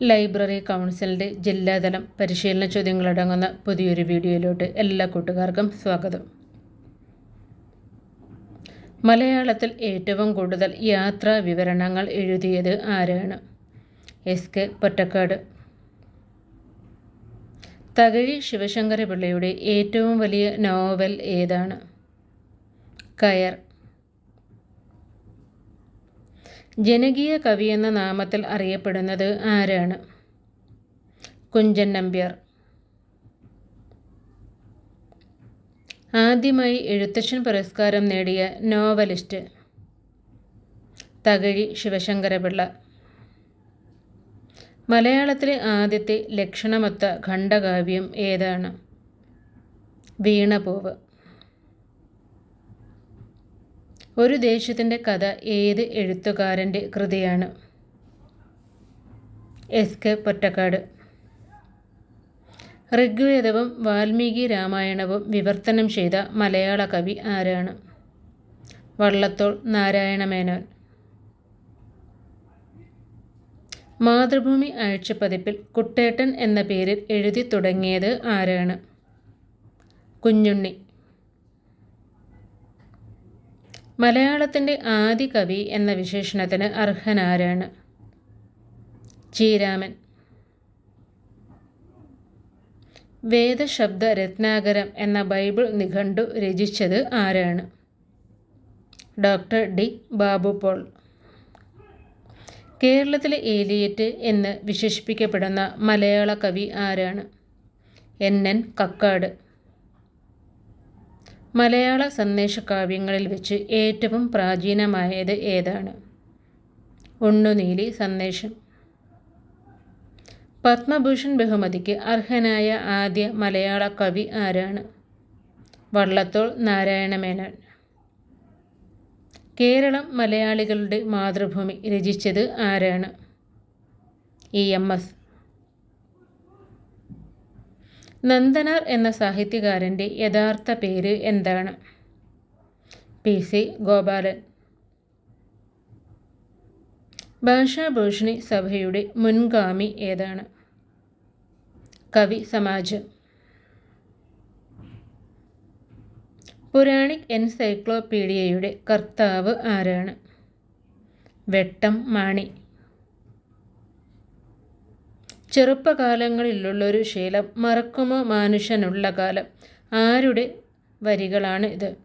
Library കൗൺസിലിന്റെ ജില്ലാതലം പരിശീലന ചോദ്യങ്ങളടങ്ങുന്ന പുതിയൊരു വീഡിയോയിലോട്ട് എല്ലാ കൂട്ടുകാർക്കും സ്വാഗതം. മലയാളത്തിൽ ഏറ്റവും കൂടുതൽ യാത്രാ വിവരണങ്ങൾ എഴുതിയത് ആരാണ്? S K Pottekkatt. തകഴി ശിവശങ്കരപിള്ളയുടെ ഏറ്റവും വലിയ നോവൽ ഏതാണ്? കയർ. ജനകീയ കവി എന്ന നാമത്തിൽ അറിയപ്പെടുന്നത് ആരാണ്? കുഞ്ചൻ നമ്പ്യാർ. ആദ്യമായി എഴുത്തച്ഛൻ പുരസ്കാരം നേടിയ നോവലിസ്റ്റ് തകഴി ശിവശങ്കരപിള്ള. മലയാളത്തിലെ ആദ്യത്തെ ലക്ഷണമൊത്ത ഖണ്ഡകാവ്യം ഏതാണ്? വീണപൂവ് ഒരു ദേശത്തിന്റെ കഥ ഏത് എഴുത്തുകാരന്റെ കൃതിയാണ്? എസ്. കെ. പൊറ്റക്കാട്. ഋഗ്വേദവും വാൽമീകി രാമായണവും വിവർത്തനം ചെയ്ത മലയാള കവി ആരാണ്? വള്ളത്തോൾ നാരായണമേനോൻ മാതൃഭൂമി ആഴ്ചപ്പതിപ്പിൽ കുട്ടേട്ടൻ എന്ന പേരിൽ എഴുതി തുടങ്ങിയത് ആരാണ്? കുഞ്ഞുണ്ണി. മലയാളത്തിന്റെ ആദി കവി എന്ന വിശേഷണത്തിന് അർഹനാരാണ്. ചീരാമൻ വേദശബ്ദ രത്നാകരം എന്ന ബൈബിൾ നിഘണ്ടു രചിച്ചത് ആരാണ്? Doctor D Babu Paul. കേരളത്തിലെ ഏലിയറ്റ് എന്ന് വിശേഷിപ്പിക്കപ്പെടുന്ന മലയാള കവി ആരാണ്? എൻ. എൻ. കക്കാട്. മലയാള സന്ദേശകാവ്യങ്ങളിൽ വെച്ച് ഏറ്റവും പ്രാചീനമായത് ഏതാണ്? ഉണ്ണുനീലി സന്ദേശം. പത്മഭൂഷൺ ബഹുമതിക്ക് അർഹനായ ആദ്യ മലയാള കവി ആരാണ്? വള്ളത്തോൾ നാരായണമേനോൻ. കേരളം മലയാളികളുടെ മാതൃഭൂമി രചിച്ചത് ആരാണ്? ഇ എം എസ് നന്ദനാർ എന്ന സാഹിത്യകാരന്റെ യഥാർത്ഥ പേര് എന്താണ്? പി. സി. ഗോപാലൻ. ഭാഷാഭൂഷണി സഭയുടെ മുൻഗാമി ഏതാണ്? കവി സമാജം. പുരാണിക് എൻസൈക്ലോപീഡിയയുടെ കർത്താവ് ആരാണ്? വെട്ടം മാണി. ചെറുപ്പകാലങ്ങളിലുള്ളൊരു ശീലം മറക്കുമോ മനുഷ്യനുള്ള കാലം? ആരുടെ വരികളാണ് ഇത്?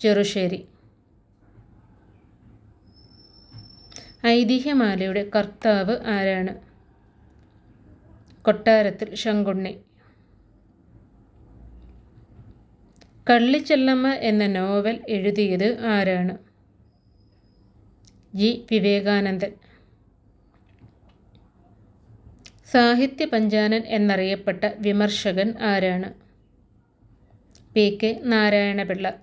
ചെറുശ്ശേരി. ഐതിഹ്യമാലയുടെ കർത്താവ് ആരാണ്? കൊട്ടാരത്തിൽ ശങ്കുണ്ണി. കള്ളിച്ചെല്ലമ്മ എന്ന നോവൽ എഴുതിയത് ആരാണ്? ജി. വിവേകാനന്ദൻ. സാഹിത്യ പഞ്ചാനൻ എന്നറിയപ്പെട്ട വിമർശകൻ ആരാണ്? പി. കെ. നാരായണപിള്ള.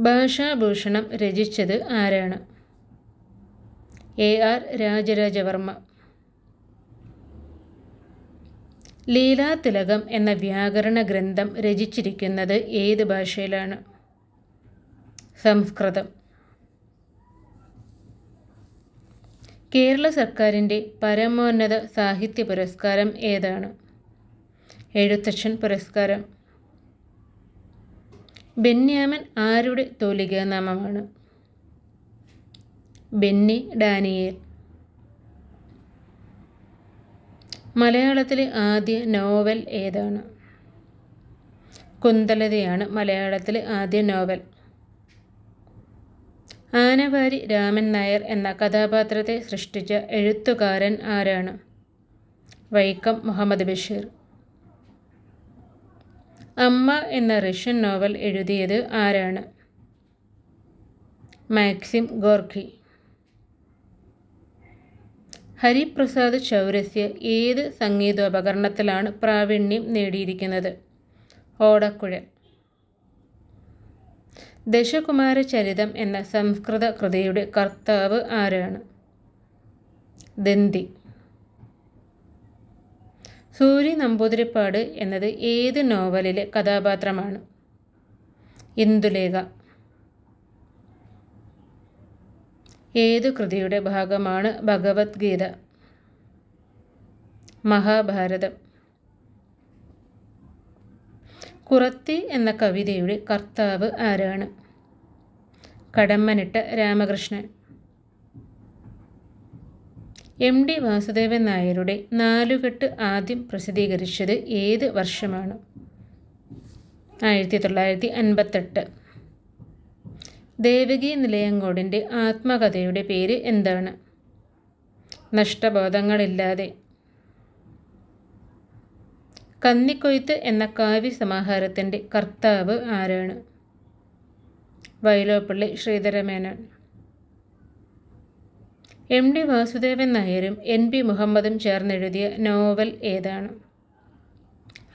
ഭാഷാഭൂഷണം രചിച്ചത് ആരാണ്? എ. ആർ. രാജരാജവർമ്മ. ലീലാതിലകം എന്ന വ്യാകരണ ഗ്രന്ഥം രചിച്ചിരിക്കുന്നത് ഏത് ഭാഷയിലാണ്? സംസ്കൃതം. കേരള സർക്കാരിന്റെ പരമോന്നത സാഹിത്യ പുരസ്കാരം ഏതാണ്? എഴുത്തച്ഛൻ പുരസ്കാരം. ബെന്യാമൻ ആരുടെ നാമമാണ്? Benny Daniel. മലയാളത്തിലെ ആദ്യ നോവൽ ഏതാണ്? കുന്തലതയാണ് മലയാളത്തിലെ ആദ്യ നോവൽ. ആനവാരി രാമൻ നായർ എന്ന കഥാപാത്രത്തെ സൃഷ്ടിച്ച എഴുത്തുകാരൻ ആരാണ്? വൈക്കം മുഹമ്മദ് ബഷീർ. അമ്മ എന്ന റഷ്യൻ നോവൽ എഴുതിയത് ആരാണ്? മാക്സിം ഗോർഖി ഹരിപ്രസാദ് ചൗരസ്യ ഏത് സംഗീതോപകരണത്തിലാണ് പ്രാവീണ്യം നേടിയിരിക്കുന്നത്? ഓടക്കുഴൽ. ദശകുമാര ചരിതം എന്ന സംസ്കൃത കൃതിയുടെ കർത്താവ് ആരാണ്? ദന്തി. സൂര്യ നമ്പൂതിരിപ്പാട് എന്നത് ഏത് നോവലിലെ കഥാപാത്രമാണ്? ഇന്ദുലേഖ. ഏതു കൃതിയുടെ ഭാഗമാണ് ഭഗവത്ഗീത? മഹാഭാരതം. കുറത്തി എന്ന കവിതയുടെ കർത്താവ് ആരാണ്? കടമ്മനിട്ട രാമകൃഷ്ണൻ. എം ഡി വാസുദേവൻ നായരുടെ നാലുകെട്ട് ആദ്യം പ്രസിദ്ധീകരിച്ചത് ഏത് വർഷമാണ്? ആയിരത്തി തൊള്ളായിരത്തി അൻപത്തെട്ട് ദേവകി നിലയങ്കോടിന്റെ ആത്മകഥയുടെ പേര് എന്താണ്? നഷ്ടബോധങ്ങളില്ലാതെ. കന്നിക്കൊയ്ത്ത് എന്ന കാവ്യ സമാഹാരത്തിന്റെ കർത്താവ് ആരാണ്? വൈലോപ്പള്ളി ശ്രീധരമേനോൻ. എം ഡി വാസുദേവൻ നായരും എൻ പി മുഹമ്മദും ചേർന്നെഴുതിയ നോവൽ ഏതാണ്?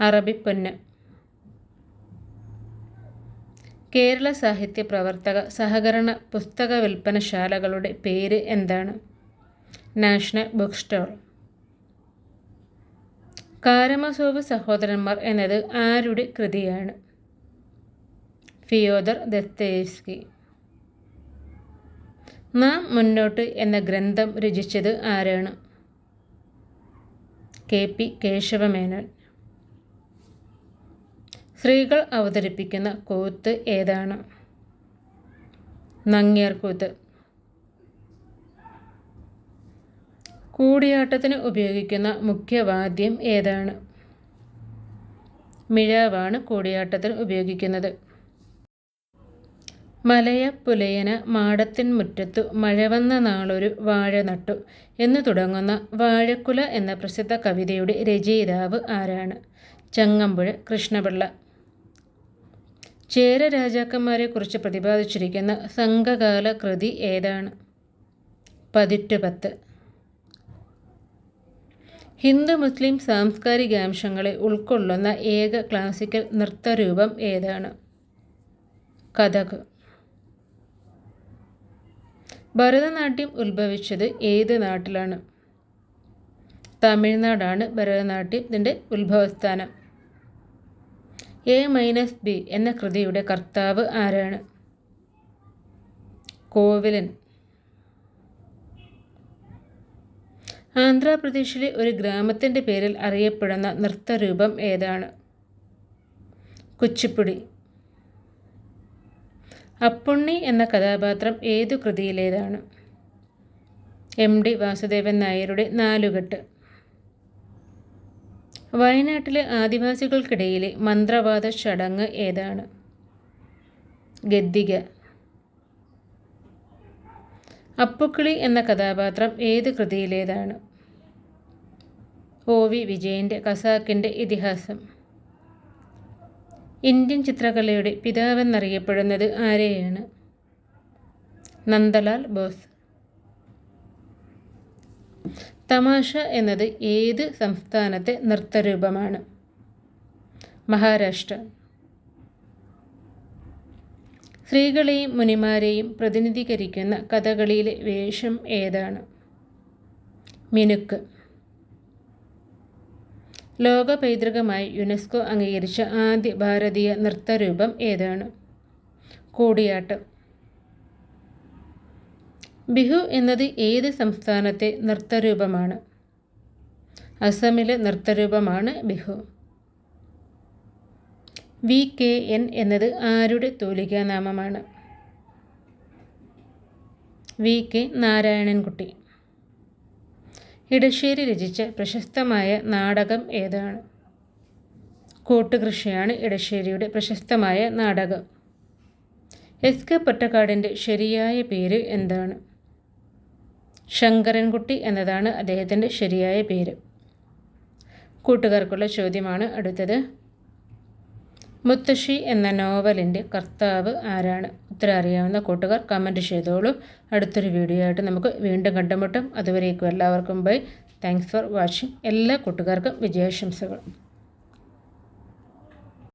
അറബിപ്പൊന്ന് കേരള സാഹിത്യ പ്രവർത്തക സഹകരണ പുസ്തക വിൽപ്പനശാലകളുടെ പേര് എന്താണ്? National book store. കാരമസോവ് സഹോദരന്മാർ എന്നത് ആരുടെ കൃതിയാണ്? ഫിയോദർ ദസ്തേസ്കി നാം മുന്നോട്ട് എന്ന ഗ്രന്ഥം രചിച്ചത് ആരാണ്? K P Kesava Menon. സ്ത്രീകൾ അവതരിപ്പിക്കുന്ന കൂത്ത് ഏതാണ്? നങ്ങ്യാർകൂത്ത് കൂടിയാട്ടത്തിന് ഉപയോഗിക്കുന്ന മുഖ്യവാദ്യം ഏതാണ്? മിഴാവാണ് കൂടിയാട്ടത്തിന് ഉപയോഗിക്കുന്നത്. മലയ പുലയന മാടത്തിൻ മുറ്റത്തു മഴവന്ന നാളൊരു വാഴ നട്ടു എന്ന് തുടങ്ങുന്ന വാഴക്കുല എന്ന പ്രസിദ്ധ കവിതയുടെ രചയിതാവ് ആരാണ്? ചങ്ങമ്പുഴ കൃഷ്ണപിള്ള. ചേര രാജാക്കന്മാരെക്കുറിച്ച് പ്രതിപാദിച്ചിരിക്കുന്ന സംഘകാല കൃതി ഏതാണ്? പതിറ്റുപത്ത്. ഹിന്ദു മുസ്ലിം സാംസ്കാരികാംശങ്ങളെ ഉൾക്കൊള്ളുന്ന ഏക ക്ലാസിക്കൽ നൃത്തരൂപം ഏതാണ്? കഥക്. ഭരതനാട്യം ഉത്ഭവിച്ചത് ഏത് നാട്ടിലാണ്? തമിഴ്നാടാണ് ഭരതനാട്യത്തിന്റെ ഉത്ഭവസ്ഥാനം. എ മൈനസ് ബി എന്ന കൃതിയുടെ കർത്താവ് ആരാണ്? കോവിലൻ. ആന്ധ്രാപ്രദേശിലെ ഒരു ഗ്രാമത്തിന്റെ പേരിൽ അറിയപ്പെടുന്ന നൃത്തരൂപം ഏതാണ്? കുച്ചിപ്പുടി. അപ്പുണ്ണി എന്ന കഥാപാത്രം ഏതു കൃതിയിലേതാണ്? എം ഡി വാസുദേവൻ നായരുടെ നാലുകെട്ട്. വയനാട്ടിലെ ആദിവാസികൾക്കിടയിലെ മന്ത്രവാദ ചടങ്ങ് ഏതാണ്? ഗദ്ദിക. അപ്പുക്കിളി എന്ന കഥാപാത്രം ഏത് കൃതിയിലേതാണ്? ഒ വി വിജയന്റെ ഖസാക്കിന്റെ ഇതിഹാസം. ഇന്ത്യൻ ചിത്രകലയുടെ പിതാവെന്നറിയപ്പെടുന്നത് ആരെയാണ്? നന്ദലാൽ ബോസ്. തമാശ എന്നത് ഏത് സംസ്ഥാനത്തെ നൃത്തരൂപമാണ്? മഹാരാഷ്ട്ര. സ്ത്രീകളെയും മുനിമാരെയും പ്രതിനിധീകരിക്കുന്ന കഥകളിയിലെ വേഷം ഏതാണ്? മിനുക്ക്. ലോക പൈതൃകമായി യുനെസ്കോ അംഗീകരിച്ച ആദ്യ ഭാരതീയ നൃത്തരൂപം ഏതാണ്? കൂടിയാട്ടം. ബിഹു എന്നത് ഏത് സംസ്ഥാനത്തെ നൃത്തരൂപമാണ്? അസമിലെ നൃത്തരൂപമാണ് ബിഹു. വി കെ എൻ എന്നത് ആരുടെ തൂലികാനാമമാണ് വി കെ നാരായണൻകുട്ടി. ഇടശ്ശേരി രചിച്ച പ്രശസ്തമായ നാടകം ഏതാണ്? കൂട്ടുകൃഷിയാണ് ഇടശ്ശേരിയുടെ പ്രശസ്തമായ നാടകം. എസ് കെ പൊറ്റക്കാടിന്റെ ശരിയായ പേര് എന്താണ്? ശങ്കരൻകുട്ടി എന്നതാണ് അദ്ദേഹത്തിന്റെ ശരിയായ പേര്. കൂട്ടുകാർക്കുള്ള ചോദ്യമാണ് അടുത്തത്. മുത്തശ്ശി എന്ന നോവലിന്റെ കർത്താവ് ആരാണ്? ഉത്തരം അറിയാവുന്ന കൂട്ടുകാർ കമന്റ് ചെയ്തോളൂ. അടുത്തൊരു വീഡിയോ ആയിട്ട് നമുക്ക് വീണ്ടും കണ്ടുമുട്ടും. അതുവരേക്കും എല്ലാവർക്കും ബൈ താങ്ക്സ് ഫോർ വാച്ചിങ് എല്ലാ കൂട്ടുകാർക്കും വിജയാശംസകൾ.